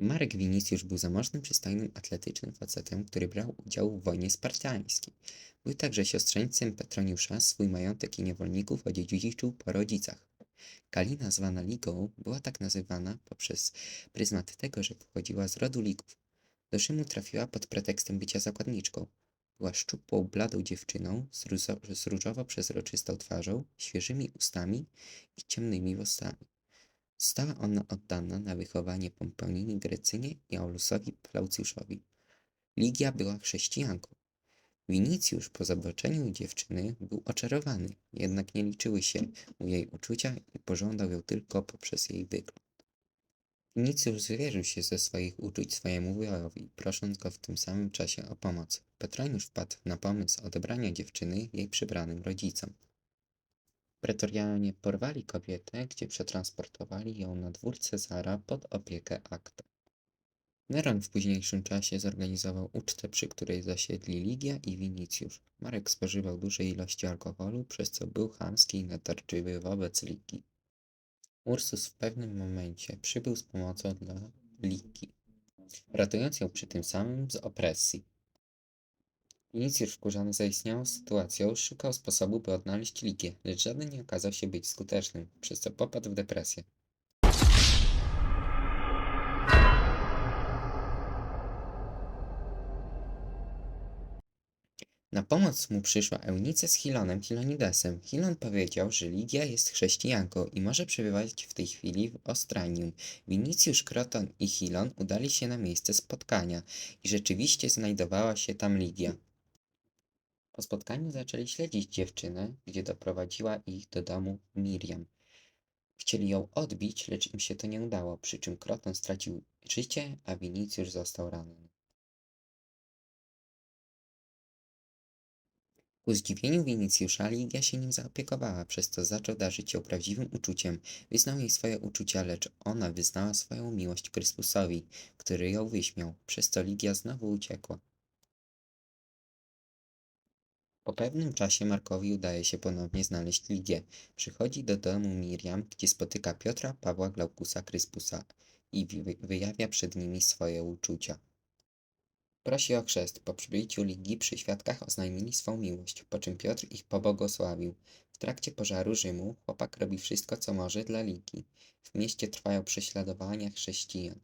Marek Winicjusz był zamożnym, przystojnym, atletycznym facetem, który brał udział w wojnie spartańskiej. Był także siostrzeńcem Petroniusza, swój majątek i niewolników odziedziczył po rodzicach. Kalina zwana Ligą była tak nazywana poprzez pryzmat tego, że pochodziła z rodu Ligów. Do Rzymu trafiła pod pretekstem bycia zakładniczką. Była szczupłą, bladą dziewczyną z, różo- z różowo przezroczystą twarzą, świeżymi ustami i ciemnymi włosami. Została ona oddana na wychowanie Pomponinie Grecynie i Aulusowi Plaucjuszowi. Ligia była chrześcijanką. Winicjusz po zobaczeniu dziewczyny był oczarowany, jednak nie liczyły się mu jej uczucia i pożądał ją tylko poprzez jej wygląd. Winicjusz zwierzył się ze swoich uczuć swojemu wujowi, prosząc go w tym samym czasie o pomoc. Petroniusz wpadł na pomysł odebrania dziewczyny jej przybranym rodzicom. Pretorianie porwali kobietę, gdzie przetransportowali ją na dwór Cezara pod opiekę Akta. Neron w późniejszym czasie zorganizował ucztę, przy której zasiedli Ligia i Winicjusz. Marek spożywał duże ilości alkoholu, przez co był chamski i natarczywy wobec Ligii. Ursus w pewnym momencie przybył z pomocą dla Ligii, ratując ją przy tym samym z opresji. Winicjusz wkurzony zaistniałą sytuacją szukał sposobu, by odnaleźć Ligię, lecz żaden nie okazał się być skutecznym, przez co popadł w depresję. Na pomoc mu przyszła Eunice z Hilonem Hilonidesem. Hilon powiedział, że Ligia jest chrześcijanką i może przebywać w tej chwili w Ostranium. Winicjusz, Kroton i Hilon udali się na miejsce spotkania i rzeczywiście znajdowała się tam Ligia. Po spotkaniu zaczęli śledzić dziewczynę, gdzie doprowadziła ich do domu Miriam. Chcieli ją odbić, lecz im się to nie udało, przy czym Kroton stracił życie, a Winicjusz został ranny. Ku zdziwieniu Winicjusza Ligia się nim zaopiekowała, przez co zaczął darzyć ją prawdziwym uczuciem. Wyznał jej swoje uczucia, lecz ona wyznała swoją miłość Kryspusowi, który ją wyśmiał, przez co Ligia znowu uciekła. Po pewnym czasie Markowi udaje się ponownie znaleźć Ligię. Przychodzi do domu Miriam, gdzie spotyka Piotra, Pawła, Glaukusa, Kryspusa i wy- wyjawia przed nimi swoje uczucia. Prosi o chrzest. Po przybyciu Ligii przy świadkach oznajmili swą miłość, po czym Piotr ich pobłogosławił. W trakcie pożaru Rzymu chłopak robi wszystko, co może dla Ligii. W mieście trwają prześladowania chrześcijan.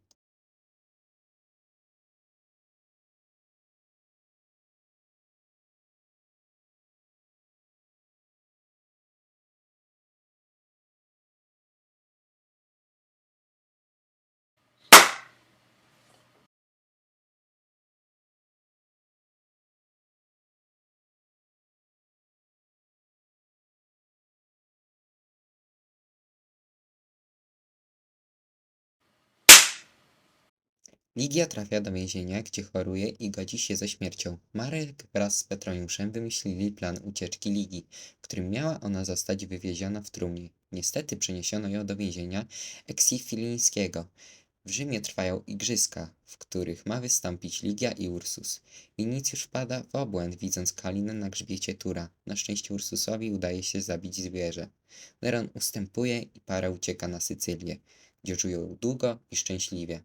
Ligia trafia do więzienia, gdzie choruje i godzi się ze śmiercią. Marek wraz z Petroniuszem wymyślili plan ucieczki Ligii, w którym miała ona zostać wywieziona w trumnie. Niestety przeniesiono ją do więzienia Eksifilińskiego. W Rzymie trwają igrzyska, w których ma wystąpić Ligia i Ursus. Winicjusz wpada w obłęd, widząc Kalinę na grzbiecie Tura. Na szczęście Ursusowi udaje się zabić zwierzę. Neron ustępuje i para ucieka na Sycylię, gdzie żyją długo i szczęśliwie.